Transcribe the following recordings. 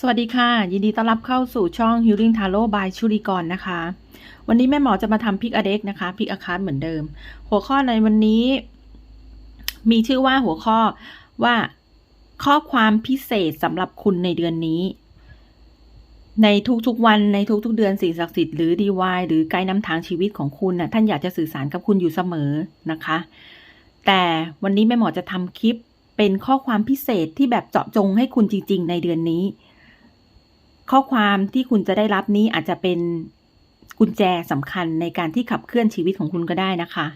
สวัสดีค่ะ ยินดีต้อนรับเข้าสู่ช่อง Healing Tarot by ชุริกรนะคะ วันนี้แม่หมอจะมาทำพิกอเด็กนะคะพิกอาคาร์เหมือนเดิม หัวข้อในวันนี้ มีชื่อว่าหัวข้อว่าข้อความพิเศษสำหรับคุณในเดือนนี้ ในทุกๆวันในทุกๆเดือนสิ่งศักดิ์สิทธิ์หรือดีวายหรือไกด์นำทางชีวิตของคุณน่ะท่านอยากจะสื่อสารกับคุณอยู่เสมอนะคะ แต่วันนี้แม่หมอจะทำคลิปเป็นข้อความพิเศษที่แบบเจาะจงให้คุณจริง ๆ ในเดือนนี้ ข้อความที่คุณจะได้รับนี้อาจจะเป็นกุญแจสำคัญในการที่ขับเคลื่อนชีวิตของคุณก็ได้นะคะ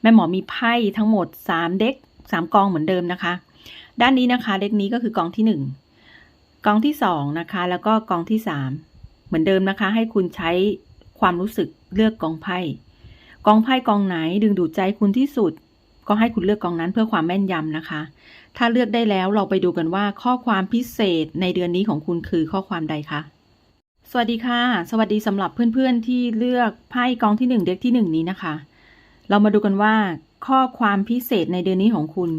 แม่หมอมีไพ่ทั้งหมดสามเด็กสามกองเหมือนเดิมนะคะ ด้านนี้นะคะ เด็กนี้ก็คือกองที่หนึ่งกองที่สองนะคะ แล้วก็กองที่สามเหมือนเดิมนะคะ ให้คุณใช้ความรู้สึกเลือกกองไพ่กองไพ่กองไหนดึงดูดใจคุณที่สุด ก็ให้คุณเลือกกองนั้นเพื่อความแม่นยำนะคะ ถ้าเลือกได้แล้วเราไปดูกันว่าข้อความพิเศษในเดือนนี้ของคุณคือข้อความใดคะสวัสดีค่ะ สวัสดีสำหรับเพื่อนๆที่เลือกไพ่กองที่หนึ่งเด็กที่หนึ่งนี้นะคะ เรามาดูกันว่า ข้อความพิเศษในเดือนนี้ของคุณ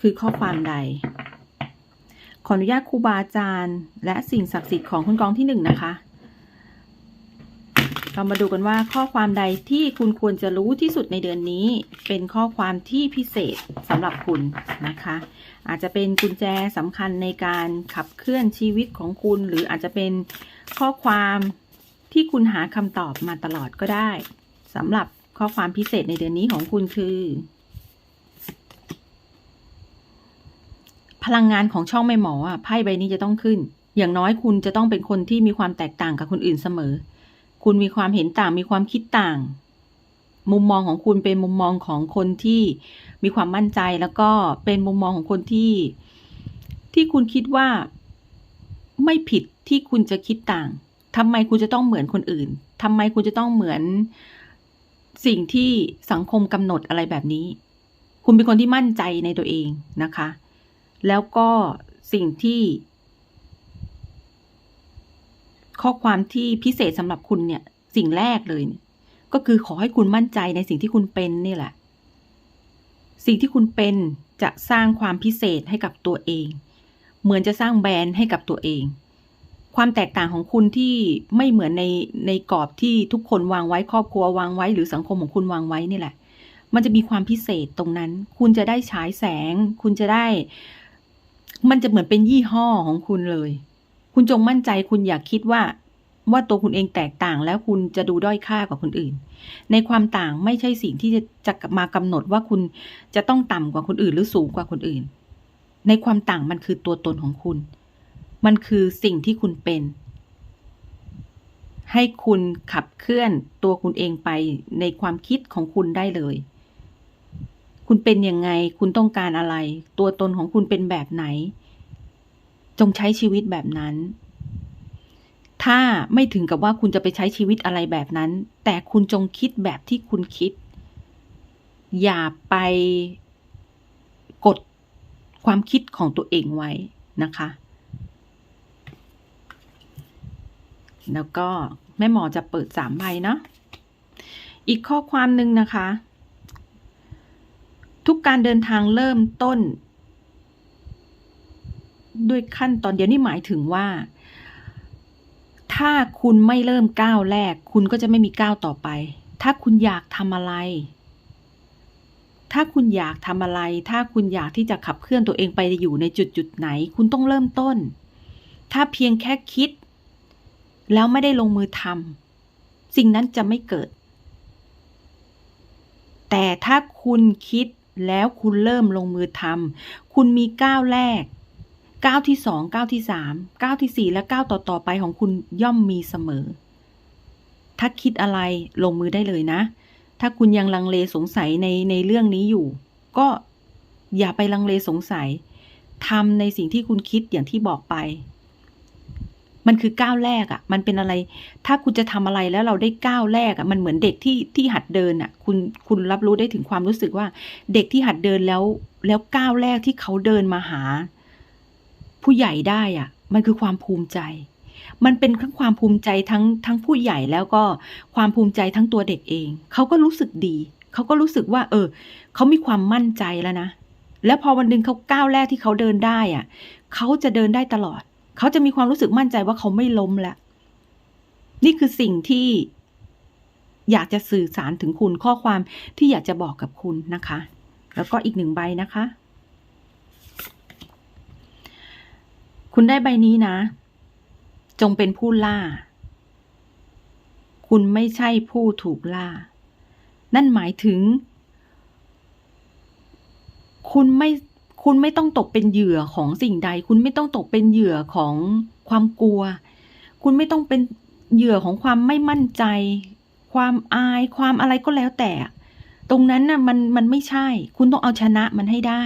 คือข้อความใด ขออนุญาตครูบาอาจารย์ และสิ่งศักดิ์สิทธิ์ของคุณกองที่หนึ่งนะคะ เรามาดูกันว่าข้อความใดที่คุณควรจะรู้ที่สุดในเดือนนี้ เป็นข้อความที่พิเศษสำหรับคุณนะคะ อาจจะเป็นกุญแจสำคัญในการขับเคลื่อนชีวิตของคุณ หรืออาจจะเป็นข้อความที่คุณหาคำตอบมาตลอดก็ได้สำหรับข้อความพิเศษในเดือนนี้ของคุณคือ พลังงานของช่องไม่หมออะไพ่ใบนี้จะต้องขึ้น อย่างน้อยคุณจะต้องเป็นคนที่มีความแตกต่างกับคนอื่นเสมอ คุณมีความเห็นต่างมีความคิดต่าง มุมมองของคุณเป็นมุมมองของคนที่มีความมั่นใจแล้วก็เป็นมุมมองของคนที่ ที่คุณคิดว่า ไม่ผิดที่คุณจะคิดต่างทำไมคุณจะต้องเหมือนคนอื่นทำไมคุณจะต้องเหมือนสิ่งที่สังคมกำหนดอะไรแบบนี้ คุณเป็นคนที่มั่นใจในตัวเองนะคะ แล้วก็สิ่งที่ ข้อความที่พิเศษสำหรับคุณเนี่ย สิ่งแรกเลยเนี่ยก็คือขอให้คุณมั่นใจในสิ่งที่คุณเป็นนี่แหละ สิ่งที่คุณเป็นจะสร้างความพิเศษให้กับตัวเอง เหมือนจะสร้างแบรนด์ให้กับตัวเอง ความแตกต่างของคุณที่ไม่เหมือนในในกรอบที่ทุกคนวางไว้ครอบครัววางไว้ หรือสังคมของคุณวางไว้นี่แหละ มันจะมีความพิเศษตรงนั้น คุณจะได้ฉายแสง คุณจะได้ มันจะเหมือนเป็นยี่ห้อของคุณเลย คุณจงมั่นใจคุณอยากคิดว่า ว่าตัวคุณเองแตกต่างแล้วคุณจะดูด้อยค่ากว่าคนอื่น ในความต่างไม่ใช่สิ่งที่จะจะมากำหนดว่าคุณจะต้องต่ำกว่าคนอื่นหรือสูงกว่าคนอื่น ในความต่างมันคือตัวตนของคุณ มันคือสิ่งที่คุณเป็น ให้คุณขับเคลื่อนตัวคุณเองไปในความคิดของคุณได้เลย คุณเป็นยังไง คุณต้องการอะไร ตัวตนของคุณเป็นแบบไหน จงใช้ชีวิตแบบนั้น ถ้าไม่ถึงกับว่าคุณจะไปใช้ชีวิตอะไรแบบนั้น แต่คุณจงคิดแบบที่คุณคิด อย่าไปกดความคิดของตัวเองไว้นะคะ แล้วก็แม่หมอจะเปิดสามใบเนาะ อีกข้อความหนึ่งนะคะ ทุกการเดินทางเริ่มต้น ด้วยขั้นตอนเดียวนี่หมายถึงว่า ถ้าคุณไม่เริ่มก้าวแรก คุณก็จะไม่มีก้าวต่อไป ถ้าคุณอยากทำอะไร ถ้าคุณอยากทำอะไร ถ้าคุณอยากที่จะขับเคลื่อนตัวเองไปอยู่ในจุดจุดไหน คุณต้องเริ่มต้น ถ้าเพียงแค่คิด แล้วไม่ได้ลงมือทำสิ่งนั้นจะไม่เกิด แต่ถ้าคุณคิดแล้วคุณเริ่มลงมือทำคุณมีก้าวแรก ก้าวที่สองก้าวที่สามก้าวที่สี่และก้าวต่อๆไปของคุณย่อมมีเสมอ ถ้าคิดอะไรลงมือได้เลยนะ ถ้าคุณยังลังเลสงสัยในในเรื่องนี้อยู่ ก็อย่าไปลังเลสงสัยทำในสิ่งที่คุณคิดอย่างที่บอกไป มันคือก้าวแรกอะ่ะ มันเป็นอะไร ถ้าคุณจะทำอะไรแล้วเราได้ก้าวแรกอะ่ะ มันเหมือนเด็กที่ที่หัดเดินอะ่ะ คุณคุณรับรู้ได้ถึงความรู้สึกว่า เด็กที่หัดเดินแล้ว แล้วก้าวแรกที่เขาเดินมาหา ผู้ใหญ่ได้อะ่ะมันคือความภูมิใจ มันเป็นทั้งความภูมิใจทั้งทั้งผู้ใหญ่แล้วก็ความภูมิใจทั้งตัวเด็กเอง เขาก็รู้สึกดี เขาก็รู้สึกว่า เออ เขามีความมั่นใจแล้วนะ แล้วพอวันหนึ่งเขาก้าวแรกที่เขาเดินได้อะ เขาจะเดินได้ตลอด เขาจะมีความรู้สึกมั่นใจว่าเขาไม่ล้มแล้วนี่คือสิ่งที่อยากจะสื่อสารถึงคุณข้อความที่อยากจะบอกกับคุณนะคะ แล้วก็อีกหนึ่งใบนะคะ คุณได้ใบนี้นะ จงเป็นผู้ล่า คุณไม่ใช่ผู้ถูกล่า นั่นหมายถึง คุณไม่ คุณไม่ต้องตกเป็นเหยื่อของสิ่งใด คุณไม่ต้องตกเป็นเหยื่อของความกลัว คุณไม่ต้องเป็นเหยื่อของความไม่มั่นใจ ความอาย ความอะไรก็แล้วแต่ ตรงนั้นน่ะมันมันไม่ใช่ คุณต้องเอาชนะมันให้ได้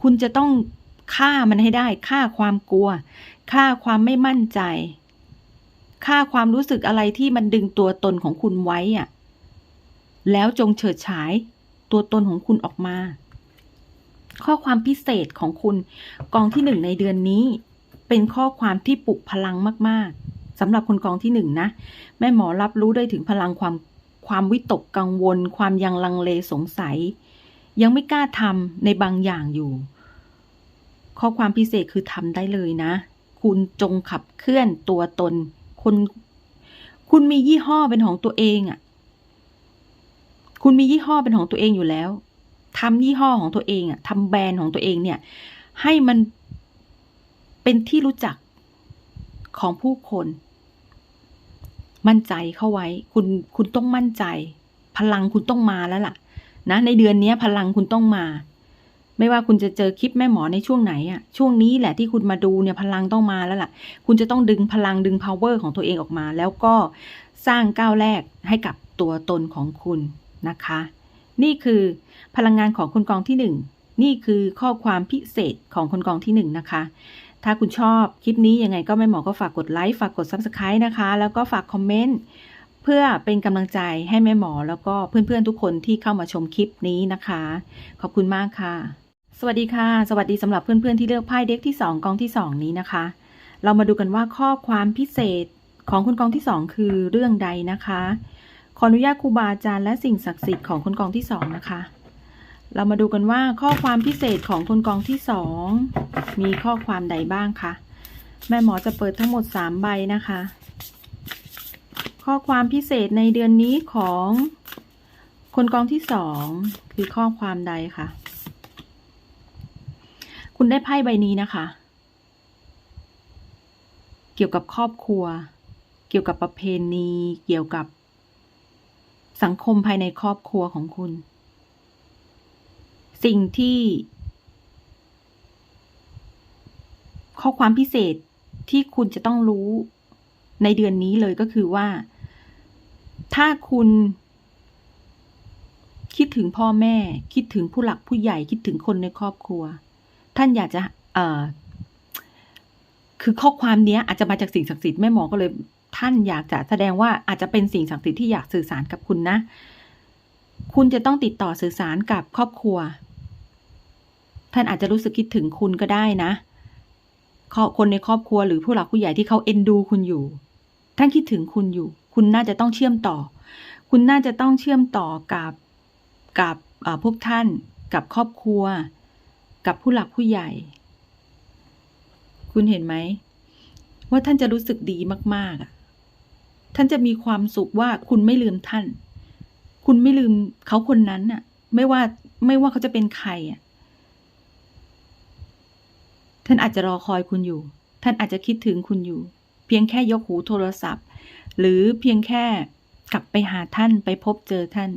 คุณจะต้อง ฆ่ามันให้ได้ฆ่าความกลัวฆ่าความไม่มั่นใจฆ่าความรู้สึกอะไรที่มันดึงตัวตนของคุณไว้อะแล้วจงเฉิดฉาย ตัวตนของคุณออกมา ข้อความพิเศษของคุณ กองที่หนึ่งในเดือนนี้ เป็นข้อความที่ปลุกพลังมาก ๆสำหรับคนกองที่หนึ่งนะ แม่หมอรับรู้ได้ถึงพลังความความวิตกกังวล ความยังลังเลสงสัย ยังไม่กล้าทำในบางอย่างอยู่ ข้อความพิเศษคือทำได้เลยนะ คุณจงขับเคลื่อนตัวตน คุณ คุณมียี่ห้อเป็นของตัวเองอะ่ะ คุณมียี่ห้อเป็นของตัวเองอยู่แล้วทำยี่ห้อของตัวเองอะ่ะทำแบรนด์ของตัวเองเนี่ย ให้มันเป็นที่รู้จักของผู้คน มั่นใจเข้าไว้ คุณคุณต้องมั่นใจ พลังคุณต้องมาแล้วล่ะ นะ ในเดือนนี้พลังคุณต้องมา ไม่ว่าคุณจะเจอคลิปแม่หมอในช่วงไหนอะช่วงนี้แหละที่คุณมาดูเนี่ยพลังต้องมาแล้วล่ะ คุณจะต้องดึงพลังดึง power ของตัวเองออกมา แล้วก็สร้างก้าวแรกให้กับตัวตนของคุณนะคะ นี่คือพลังงานของคนกองที่หนึ่งนี่คือข้อความพิเศษของคนกองที่หนึ่งนะคะถ้าคุณชอบคลิปนี้ยังไงก็แม่หมอก็ฝากกดไลค์ฝากกด Subscribe นะคะ แล้วก็ฝากคอมเมนต์เพื่อเป็นกำลังใจให้แม่หมอแล้วก็เพื่อนๆทุกคนที่เข้ามาชมคลิปนี้นะคะ ขอบคุณมากค่ะ สวัสดีค่ะ สวัสดีสำหรับเพื่อนๆที่เลือกไพ่เด็กที่ 2 กองที่ 2 นี้นะคะ เรามาดูกันว่าข้อความพิเศษของคนกองที่ 2 คือเรื่องใดนะคะ ขออนุญาตครูบาอาจารย์และสิ่งศักดิ์สิทธิ์ของคนกองที่ 2 นะคะ เรามาดูกันว่าข้อความพิเศษของคนกองที่ 2 มีข้อความใดบ้างคะแม่หมอจะเปิดทั้งหมด 3 ใบนะคะ ข้อความพิเศษในเดือนนี้ของคนกองที่ 2 คือข้อความใดค่ะ คุณได้ไพ่ใบนี้นะคะ เกี่ยวกับครอบครัว เกี่ยวกับประเพณี เกี่ยวกับ สังคมภายในครอบครัวของคุณ สิ่งที่ ข้อความพิเศษที่คุณจะต้องรู้ในเดือนนี้เลยก็คือว่า ถ้าคุณ คิดถึงพ่อแม่ คิดถึงผู้หลักผู้ใหญ่คิดถึงคนในครอบครัว ท่านอยากจะเอ่อคือข้อความเนี้ยอาจจะมาจากสิ่งศักดิ์สิทธิ์แม่หมอก็เลย ท่านอยากจะแสดงว่าอาจจะเป็นสิ่งศักดิ์สิทธิ์ที่อยากสื่อสารกับคุณนะ คุณจะต้องติดต่อสื่อสารกับครอบครัว ท่านอาจจะรู้สึกคิดถึงคุณก็ได้นะคนในครอบครัวหรือผู้หลักผู้ใหญ่ที่เขาเอ็นดูคุณอยู่ ท่านคิดถึงคุณอยู่ คุณน่าจะต้องเชื่อมต่อ คุณน่าจะต้องเชื่อมต่อกับกับพวกท่านกับครอบครัว กับผู้หลักผู้ใหญ่ คุณเห็นไหม ว่าท่านจะรู้สึกดีมากๆอะท่านจะมีความสุขว่าคุณไม่ลืมท่าน คุณไม่ลืมเขาคนนั้นน่ะ ไม่ว่าไม่ว่าเขาจะเป็นใครอะ ท่านอาจจะรอคอยคุณอยู่ ท่านอาจจะคิดถึงคุณอยู่ เพียงแค่ยกหูโทรศัพท์ หรือเพียงแค่กลับไปหาท่านไปพบเจอท่าน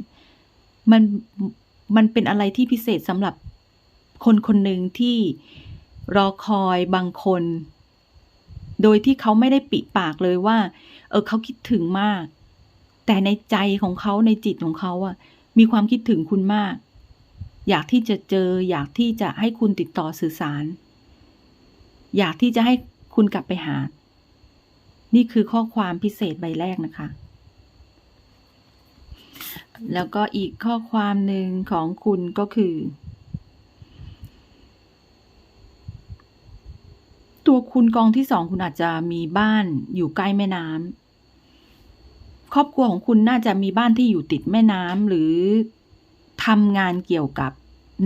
มันมันเป็นอะไรที่พิเศษสำหรับ คนคนหนึ่งที่รอคอยบางคน โดยที่เขาไม่ได้ปิปากเลยว่า เออเขาคิดถึงมาก แต่ในใจของเขาในจิตของเขาอะมีความคิดถึงคุณมาก อยากที่จะเจอ อยากที่จะให้คุณติดต่อสื่อสาร อยากที่จะให้คุณกลับไปหา นี่คือข้อความพิเศษใบแรกนะคะ แล้วก็อีกข้อความหนึ่งของคุณก็คือ ตัวคุณกองที่สองคุณอาจจะมีบ้านอยู่ใกล้แม่น้ำครอบครัวของคุณน่าจะมีบ้านที่อยู่ติดแม่น้ำหรือทำงานเกี่ยวกับ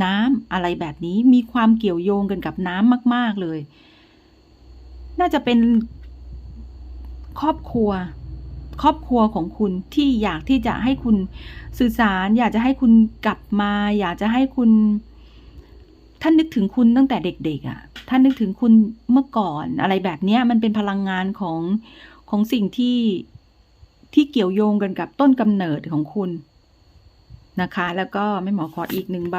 น้ำอะไรแบบนี้มีความเกี่ยวโยงกันกับน้ำมาก ๆเลย น่าจะเป็นครอบครัว ครอบครัวของคุณที่อยากที่จะให้คุณสื่อสาร อยากจะให้คุณกลับมา อยากจะให้คุณท่านนึกถึงคุณตั้งแต่เด็กๆอะ่ะ ท่านนึกถึงคุณเมื่อก่อนอะไรแบบนี้มันเป็นพลังงานของของสิ่งที่ที่เกี่ยวโยงกันกับต้นกำเนิดของคุณนะคะ แล้วก็ไม่หมอขออีกหนึ่งใบ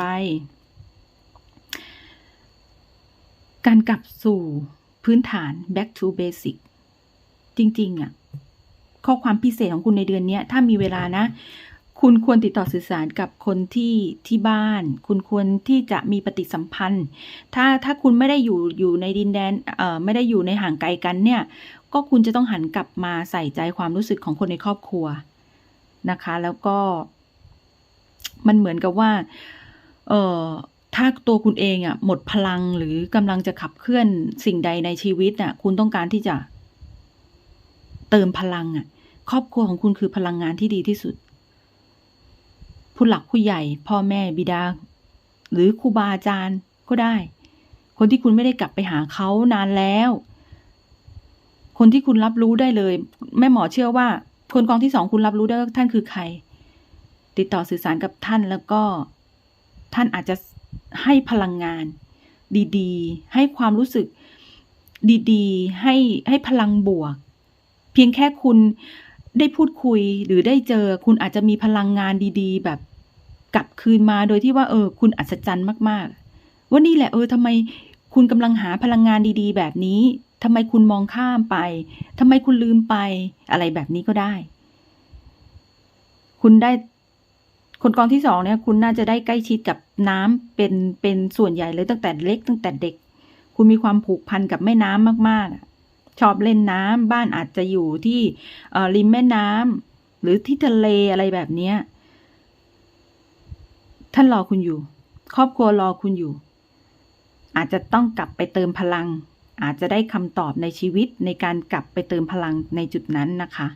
การกลับสู่พื้นฐาน back to basic จริง ๆอะ ข้อความพิเศษของคุณในเดือนนี้ถ้ามีเวลานะ คุณควรติดต่อสื่อสารกับคนที่ที่บ้าน คุณควรที่จะมีปฏิสัมพันธ์ ถ้าถ้าคุณไม่ได้อยู่อยู่ในดินแดนเอ่อไม่ได้อยู่ในห่างไกลกันเนี่ย ก็คุณจะต้องหันกลับมาใส่ใจความรู้สึกของคนในครอบครัวนะคะ แล้วก็ มันเหมือนกับว่า เอ่อถ้าตัวคุณเองอะหมดพลังหรือกำลังจะขับเคลื่อนสิ่งใดในชีวิตอะคุณต้องการที่จะ เติมพลังอะ ครอบครัวของคุณคือพลังงานที่ดีที่สุด ผู้หลักผู้ใหญ่ พ่อแม่บิดา หรือครูบาอาจารย์ก็ได้ คนที่คุณไม่ได้กลับไปหาเขานานแล้ว คนที่คุณรับรู้ได้เลย แม่หมอเชื่อว่า คนกองที่สองคุณรับรู้ได้ว่าท่านคือใคร ติดต่อสื่อสารกับท่านแล้วก็ ท่านอาจจะให้พลังงาน ดีๆ ให้ความรู้สึกดีๆ ให้ให้พลังบวก เพียงแค่คุณได้พูดคุยหรือได้เจอคุณอาจจะมีพลังงานดี ๆ แบบ กลับคืนมาโดยที่ว่าเออ คุณอัศจรรย์มากๆ ว่านี่แหละเออทำไมคุณกำลังหาพลังงานดีๆ แบบนี้ทำไมคุณมองข้ามไปทำไมคุณลืมไป อะไรแบบนี้ก็ได้ คุณได้ คนกองที่สองเนี่ย คุณน่าจะได้ใกล้ชิดกับน้ำเป็นเป็นส่วนใหญ่เลยตั้งแต่เล็ก ตั้งแต่เด็ก คุณมีความผูกพันกับแม่น้ำมากๆชอบเล่นน้ำบ้านอาจจะอยู่ที่เอ่อริมแม่น้ำหรือที่ทะเลอะไรแบบเนี้ย ท่านรอคุณอยู่ ครอบครัวรอคุณอยู่ อาจจะต้องกลับไปเติมพลัง อาจจะได้คำตอบในชีวิตในการกลับไปเติมพลังในจุดนั้นนะคะ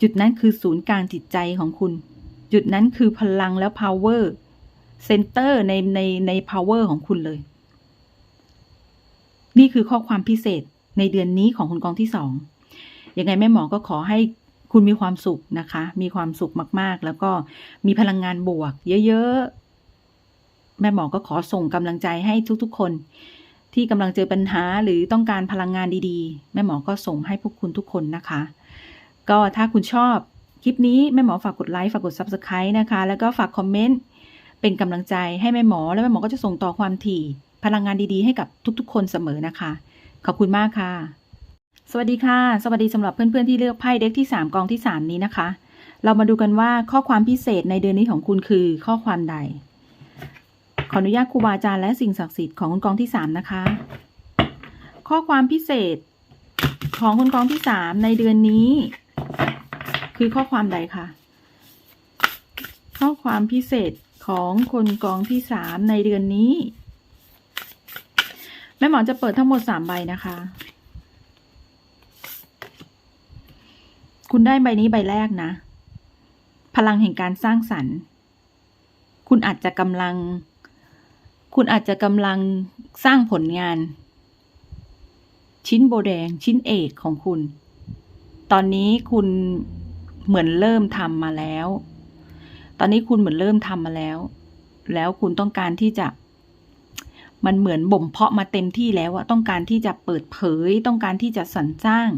จุดนั้นคือศูนย์กลางจิตใจของคุณ จุดนั้นคือพลังแล้ว power center ในในใน power ของคุณเลย นี่คือข้อความพิเศษในเดือนนี้ของคุณกองที่สองยังไงแม่หมอก็ขอให้ คุณมีความสุขนะคะ มีความสุขมาก ๆ แล้วก็มีพลังงานบวก เยอะ ๆ แม่หมอก็ขอส่งกำลังใจให้ทุก ๆ คน ที่กำลังเจอปัญหาหรือต้องการพลังงานดีๆ แม่หมอก็ส่งให้พวกคุณทุกคนนะคะ ก็ถ้าคุณชอบคลิปนี้แม่หมอฝากกดไลค์ฝากกด subscribe นะคะ แล้วก็ฝากคอมเมนต์เป็นกำลังใจให้แม่หมอ และแม่หมอก็จะส่งต่อความถี่ พลังงานดีๆ ให้กับทุก ๆ คนเสมอนะคะ ขอบคุณมากค่ะ สวัสดีค่ะ สวัสดีสำหรับเพื่อนๆที่เลือกไพ่เด็กที่ 3 กองที่ 3 นี้นะคะ เรามาดูกันว่าข้อความพิเศษในเดือนนี้ของคุณคือข้อความใด ขออนุญาตครูบาอาจารย์และสิ่งศักดิ์สิทธิ์ของคุณกองที่ 3 นะคะ ข้อความพิเศษของคุณกองที่ 3 ในเดือนนี้ คือข้อความใดคะข้อความพิเศษของคนกองที่ 3 ในเดือนนี้แม่หมอจะเปิดทั้งหมดสามใบนะคะ คุณได้ใบนี้ใบแรกนะ พลังแห่งการสร้างสรรค์ คุณอาจจะกำลัง คุณอาจจะกำลังสร้างผลงาน ชิ้นโบแดงชิ้นเอกของคุณ ตอนนี้คุณเหมือนเริ่มทำมาแล้ว ตอนนี้คุณเหมือนเริ่มทำมาแล้ว แล้วคุณต้องการที่จะมันเหมือนบ่มเพาะมาเต็มที่แล้วอะต้องการที่จะเปิดเผย ต้องการที่จะสรรสร้าง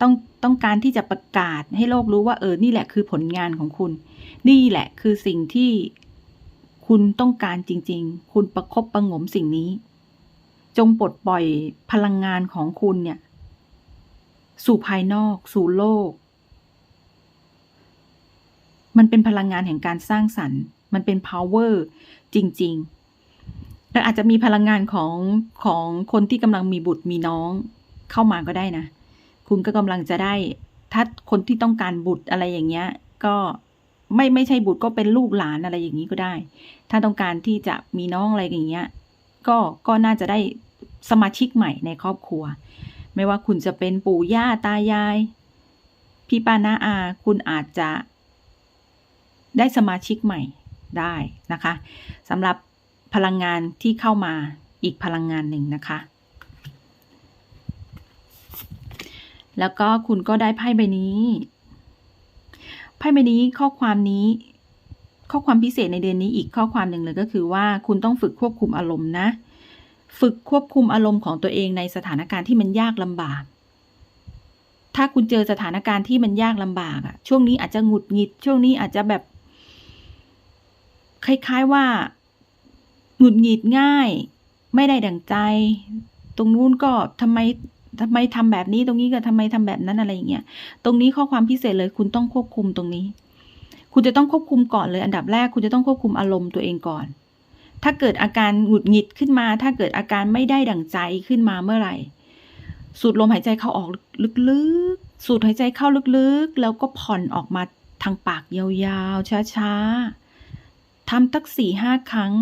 ต้องต้องการที่จะประกาศให้โลกรู้ว่าเออ นี่แหละคือผลงานของคุณ นี่แหละคือสิ่งที่คุณต้องการจริง ๆ คุณประคบประงมสิ่งนี้ จงปลดปล่อยพลังงานของคุณเนี่ย สู่ภายนอก สู่โลก มันเป็นพลังงานแห่งการสร้างสรรค์ มันเป็น power จริง ๆ และอาจจะมีพลังงานของของคนที่กำลังมีบุตรมีน้องเข้ามาก็ได้นะ คุณก็กำลังจะได้ถ้าคนที่ต้องการบุตรอะไรอย่างเงี้ย ก็ไม่ไม่ใช่บุตรก็เป็นลูกหลานอะไรอย่างนี้ก็ได้ ถ้าต้องการที่จะมีน้องอะไรอย่างเงี้ย ก็ก็น่าจะได้สมาชิกใหม่ในครอบครัว ไม่ว่าคุณจะเป็นปู่ย่าตายาย พี่ป้าน้าอา คุณอาจจะ ได้สมาชิกใหม่ได้นะคะสำหรับพลังงานที่เข้ามาอีกพลังงานหนึ่งนะคะ แล้วก็คุณก็ได้ไพ่ใบนี้ ไพ่ใบนี้ข้อความนี้ ข้อความพิเศษในเดือนนี้อีกข้อความหนึ่งเลยก็คือว่าคุณต้องฝึกควบคุมอารมณ์นะ ฝึกควบคุมอารมณ์ของตัวเองในสถานการณ์ที่มันยากลำบาก ถ้าคุณเจอสถานการณ์ที่มันยากลำบากอะช่วงนี้อาจจะหงุดหงิด ช่วงนี้อาจจะแบบ คล้ายๆว่าหงุดหงิดง่าย ไม่ได้ดั่งใจ ตรงนู้นก็ทำไม ทำไมทำแบบนี้ตรงนี้ก็ทำไมทำแบบนั้นอะไรอย่างเงี้ยตรงนี้ข้อความพิเศษเลย คุณต้องควบคุมตรงนี้ คุณจะต้องควบคุมก่อนเลย อันดับแรกคุณจะต้องควบคุมอารมณ์ตัวเองก่อน ถ้าเกิดอาการหงุดหงิดขึ้นมา ถ้าเกิดอาการไม่ได้ดั่งใจขึ้นมาเมื่อไหร่ สูดลมหายใจเข้าออกลึกๆ สูดหายใจเข้าลึกๆ แล้วก็ผ่อนออกมาทางปากยาวๆ ช้าๆทำตักสี่ห้าครั้ง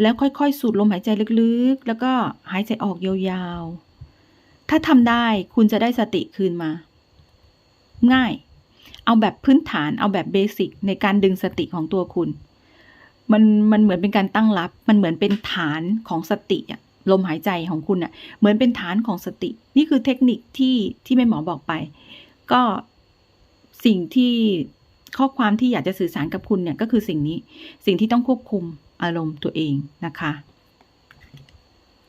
แล้วค่อยๆ สูดลมหายใจลึกๆ แล้วก็หายใจออกยาวๆ ถ้าทำได้คุณจะได้สติคืนมา ง่าย เอาแบบพื้นฐานเอาแบบเบสิกในการดึงสติของตัวคุณ มันมันเหมือนเป็นการตั้งรับ มันเหมือนเป็นฐานของสติอะลมหายใจของคุณอะเหมือนเป็นฐานของสติ นี่คือเทคนิคที่ที่แม่หมอบอกไป ก็สิ่งที่ข้อความที่อยากจะสื่อสารกับคุณเนี่ยก็คือสิ่งนี้ สิ่งที่ต้องควบคุมอารมณ์ตัวเองนะคะ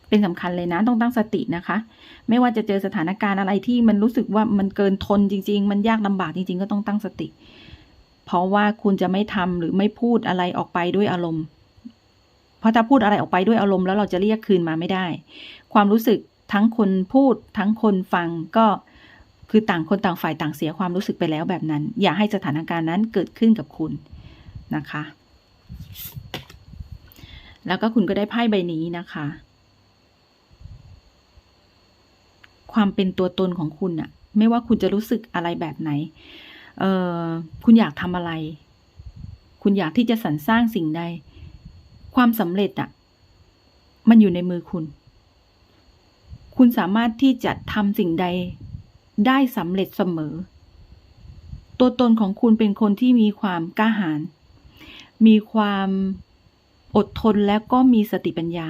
เป็นสำคัญเลยนะ ต้องตั้งสตินะคะ ไม่ว่าจะเจอสถานการณ์อะไรที่มันรู้สึกว่ามันเกินทนจริง ๆ มันยากลำบากจริง ๆ ก็ต้องตั้งสติ เพราะว่าคุณจะไม่ทำหรือไม่พูดอะไรออกไปด้วยอารมณ์ เพราะถ้าพูดอะไรออกไปด้วยอารมณ์แล้วเราจะเรียกคืนมาไม่ได้ ความรู้สึกทั้งคนพูดทั้งคนฟังก็คือต่างคนต่างฝ่ายต่างเสียความรู้สึกไปแล้วแบบนั้น อย่าให้สถานการณ์นั้นเกิดขึ้นกับคุณนะคะ แล้วก็คุณก็ได้ไพ่ใบนี้นะคะ ความเป็นตัวตนของคุณอะไม่ว่าคุณจะรู้สึกอะไรแบบไหน เออคุณอยากทำอะไร คุณอยากที่จะสรรสร้างสิ่งใด ความสำเร็จอะมันอยู่ในมือคุณ คุณสามารถที่จะทำสิ่งใดได้สำเร็จเสมอ ตัวตนของคุณเป็นคนที่มีความกล้าหาญ มีความอดทนแล้วก็มีสติปัญญา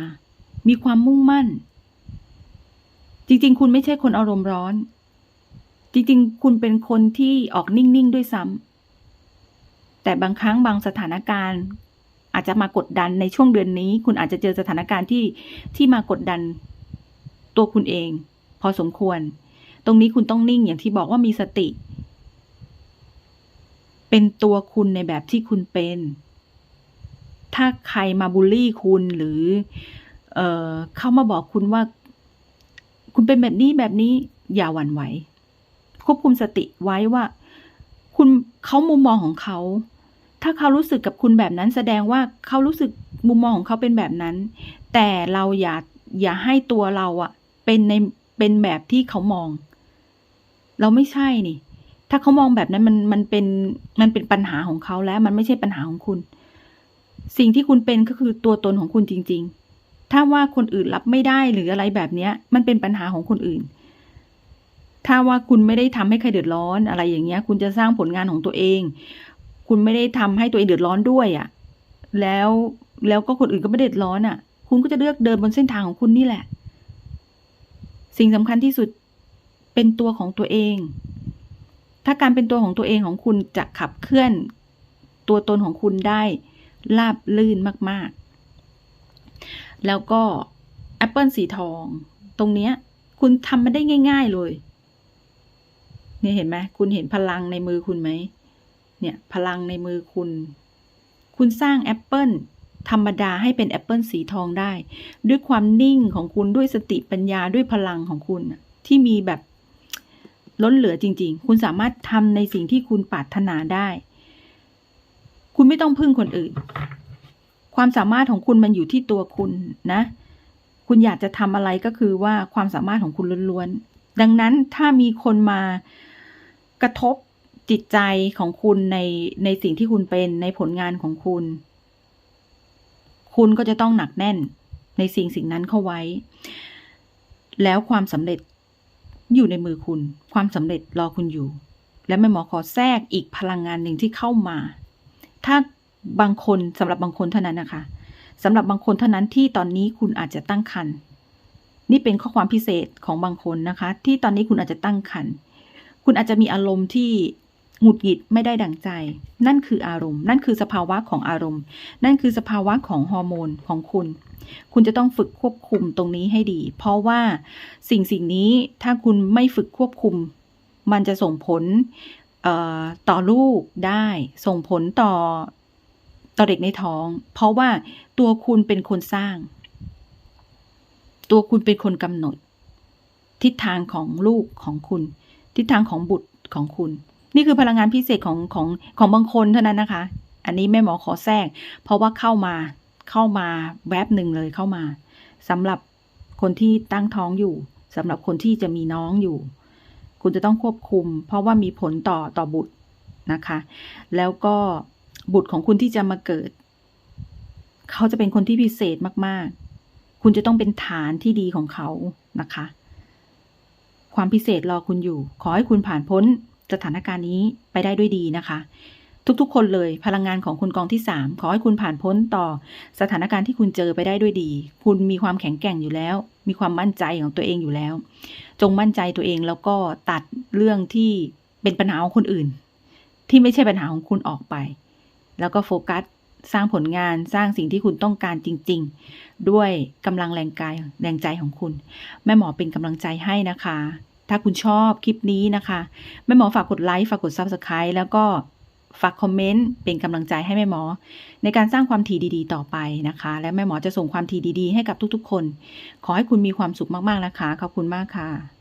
มีความมุ่งมั่น จริง ๆ คุณไม่ใช่คนอารมณ์ร้อน จริง ๆ คุณเป็นคนที่ออกนิ่ง ๆ ด้วยซ้ำแต่บางครั้งบางสถานการณ์ อาจจะมากดดันในช่วงเดือนนี้ คุณอาจจะเจอสถานการณ์ที่ที่มากดดันตัวคุณเอง พอสมควร ตรงนี้คุณต้องนิ่งอย่างที่บอกว่ามีสติ เป็นตัวคุณในแบบที่คุณเป็น ถ้าใครมาบูลลี่คุณหรือ เออเข้ามาบอกคุณว่า คุณเป็นแบบนี้แบบนี้อย่าหวั่นไหว ควบคุมสติไว้ว่า คุณเขามุมมองของเขา ถ้าเขารู้สึกกับคุณแบบนั้นแสดงว่าเขารู้สึกมุมมองของเขาเป็นแบบนั้น แต่เราอย่าอย่าให้ตัวเราอะเป็นในเป็นแบบที่เขามอง เราไม่ใช่นี่ ถ้าเขามองแบบนั้นมันมันเป็นมันเป็นปัญหาของเขาแล้ว มันไม่ใช่ปัญหาของคุณ สิ่งที่คุณเป็นก็คือตัวตนของคุณจริง ๆ ถ้าว่าคนอื่นรับไม่ได้หรืออะไรแบบเนี้ย มันเป็นปัญหาของคนอื่น ถ้าว่าคุณไม่ได้ทำให้ใครเดือดร้อนอะไรอย่างเงี้ย คุณจะสร้างผลงานของตัวเอง คุณไม่ได้ทำให้ตัวเองเดือดร้อนด้วยอะ่ะ แล้วแล้วก็คนอื่นก็ไม่เดือดร้อนอะ่ะ คุณก็จะเลือกเดินบนเส้นทางของคุณนี่แหละ สิ่งสำคัญที่สุดเป็นตัวของตัวเอง ถ้าการเป็นตัวของตัวเองของคุณจะขับเคลื่อน ตัวตนของคุณได้ราบลื่นมาก ๆ แล้วก็แอปเปิลสีทอง ตรงเนี้ย คุณทำมันได้ง่าย ๆเลย เนี่ยเห็นไหมคุณเห็นพลังในมือคุณไหม เนี่ย พลังในมือคุณ คุณสร้างแอปเปิลธรรมดาให้เป็นแอปเปิลสีทองได้ ด้วยความนิ่งของคุณด้วยสติปัญญาด้วยพลังของคุณที่มีแบบล้นเหลือจริง ๆ คุณสามารถทำในสิ่งที่คุณปรารถนาได้ คุณไม่ต้องพึ่งคนอื่น ความสามารถของคุณมันอยู่ที่ตัวคุณนะ คุณอยากจะทำอะไรก็คือว่าความสามารถของคุณล้วนๆ ดังนั้นถ้ามีคนมากระทบจิตใจของคุณในในสิ่งที่คุณเป็นในผลงานของคุณ คุณก็จะต้องหนักแน่นในสิ่งสิ่งนั้นเข้าไว้ แล้วความสำเร็จอยู่ในมือคุณ ความสำเร็จรอคุณอยู่ และแม่หมอขอแทรกอีกพลังงานหนึ่งที่เข้ามา ถ้า บางคนสำหรับบางคนเท่านั้นนะคะสำหรับบางคนเท่านั้นที่ตอนนี้คุณอาจจะตั้งครรภ์นี่เป็นข้อความพิเศษของบางคนนะคะ ที่ตอนนี้คุณอาจจะตั้งครรภ์คุณอาจจะมีอารมณ์ที่หงุดหงิดไม่ได้ดังใจ นั่นคืออารมณ์ นั่นคือสภาวะของอารมณ์ นั่นคือสภาวะของฮอร์โมนของคุณ คุณจะต้องฝึกควบคุมตรงนี้ให้ดี เพราะว่าสิ่งสิ่งนี้ถ้าคุณไม่ฝึกควบคุม มันจะส่งผลต่อลูกได้ ส่งผลต่อ ต่อเด็กในท้อง เพราะว่าตัวคุณเป็นคนสร้าง ตัวคุณเป็นคนกำหนด ทิศทางของลูกของคุณ ทิศทางของบุตรของคุณ นี่คือพลังงานพิเศษของของของบางคนเท่านั้นนะคะ อันนี้แม่หมอขอแทรก เพราะว่าเข้ามาเข้ามาแวบหนึ่งเลยเข้ามาสำหรับคนที่ตั้งท้องอยู่สำหรับคนที่จะมีน้องอยู่ คุณจะต้องควบคุม เพราะว่ามีผลต่อต่อบุตรนะคะ แล้วก็ บุตรของคุณที่จะมาเกิด เขาจะเป็นคนที่พิเศษมาก ๆ คุณจะต้องเป็นฐานที่ดีของเขานะคะ ความพิเศษรอคุณอยู่ ขอให้คุณผ่านพ้นสถานการณ์นี้ไปได้ด้วยดีนะคะ ทุกๆ คนเลยพลังงานของคุณกองที่สามขอให้คุณผ่านพ้นต่อสถานการณ์ที่คุณเจอไปได้ด้วยดี คุณมีความแข็งแกร่งอยู่แล้ว มีความมั่นใจของตัวเองอยู่แล้ว จงมั่นใจตัวเองแล้วก็ตัดเรื่องที่เป็นปัญหาของคนอื่น ที่ไม่ใช่ปัญหาของคุณออกไป แล้วก็โฟกัสสร้างผลงานสร้างสิ่งที่คุณต้องการจริง ๆ ด้วยกำลังแรงกายแรงใจของคุณ แม่หมอเป็นกำลังใจให้นะคะ ถ้าคุณชอบคลิปนี้นะคะ แม่หมอฝากกดไลค์ฝากกด Subscribe แล้วก็ฝากคอมเมนต์เป็นกำลังใจให้แม่หมอ ในการสร้างความถี่ดี ๆ ต่อไปนะคะ และแม่หมอจะส่งความถี่ดี ๆ ให้กับทุกๆ คน ขอให้คุณมีความสุขมากๆนะคะขอบคุณมากค่ะ